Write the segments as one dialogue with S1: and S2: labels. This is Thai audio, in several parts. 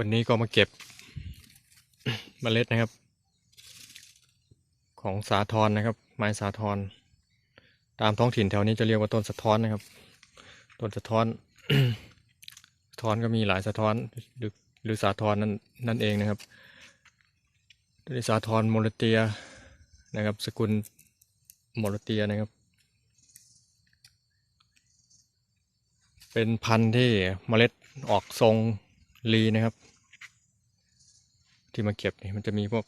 S1: วันนี้ก็มาเก็บเมล็ดนะครับ ของสาทรนะครับ ไม้สาทรตามท้องถิ่นแถวนี้จะเรียกว่าต้นสะท้อนนะครับ ต้นสะท้อนสะท้อนก็มีหลายสะท้อนหรือหรือสาทรนั่นนั่นเองนะครับตัวนี้สาทรมเลเตียนะครับ สกุลมเลเตียนะครับ เป็นพันธุ์ที่เมล็ดออกทรง ลีนะครับ ที่มาเก็บนี่มันจะมีพวก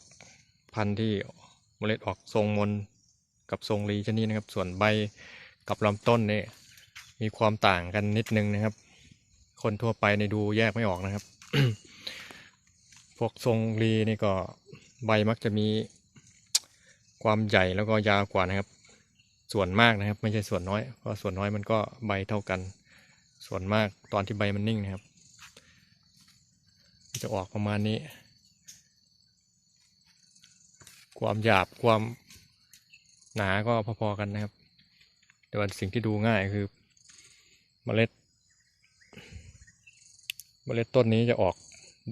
S1: พันธุ์ที่เมล็ดออกทรงมนกับทรงลีชนิดนะครับ ส่วนใบกับลำต้นนี่มีความต่างกันนิดนึงนะครับ คนทั่วไปในดูแยกไม่ออกนะครับ พวกทรงลีนี่ก็ใบมักจะมีความใหญ่แล้วก็ยาวกว่านะครับ ส่วนมากนะครับ ไม่ใช่ส่วนน้อยเพราะส่วนน้อยมันก็ใบเท่ากัน ส่วนมากตอนที่ใบมันนิ่งนะครับ จะออกประมาณนี้ ความหยาบความหนาก็พอๆกันนะครับ แต่ว่าสิ่งที่ดูง่ายคือเมล็ด เมล็ดต้นนี้จะออก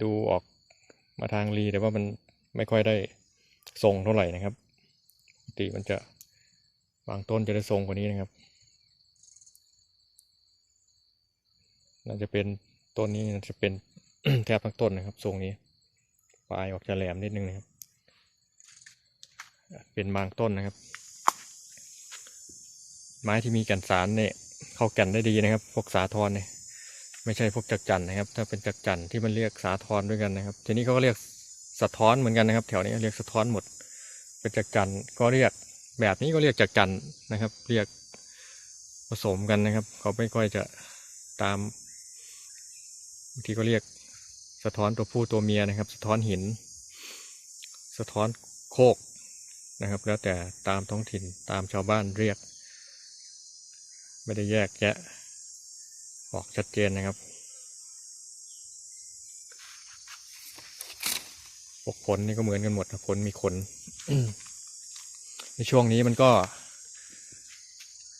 S1: ดูออกมาทางรีแต่ว่ามันไม่ค่อยได้ทรงเท่าไหร่นะครับปกติมันจะบางต้นจะได้ทรงกว่านี้นะครับน่าจะเป็นต้นนี้น่าจะเป็น แทบทั้งต้นนะครับทรงนี้ปลายออกจะแหลมนิดนึงนะครับ เป็นบางต้นนะครับ ไม้ที่มีแก่นสารเนี่ยเข้าแก่นได้ดีนะครับ พวกสาทรเนี่ยไม่ใช่พวกจักจันนะครับ ถ้าเป็นจักจันที่มันเรียกสาทรด้วยกันนะครับ ทีนี้เขาก็เรียกสะท้อนเหมือนกันนะครับ แถวนี้เรียกสะท้อนหมด เป็นจักจันก็เรียกแบบนี้ก็เรียกจักจันนะครับ เรียกผสมกันนะครับ เขาไม่ค่อยจะตามบางทีก็เรียก สะท้อนตัวผู้ตัวเมียนะครับ สะท้อนหิน สะท้อนโคกนะครับ แล้วแต่ตามท้องถิ่นตามชาวบ้านเรียก ไม่ได้แยกแยะออกชัดเจนนะครับพวกผลนี่ก็เหมือนกันหมดนะผลมีขนในช่วงนี้มันก็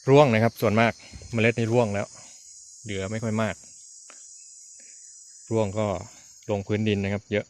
S1: ร่วงนะครับ ส่วนมากเมล็ดนี่ร่วงแล้ว เหลือไม่ค่อยมาก ร่วงก็ ลงพื้นดินนะครับ เยอะ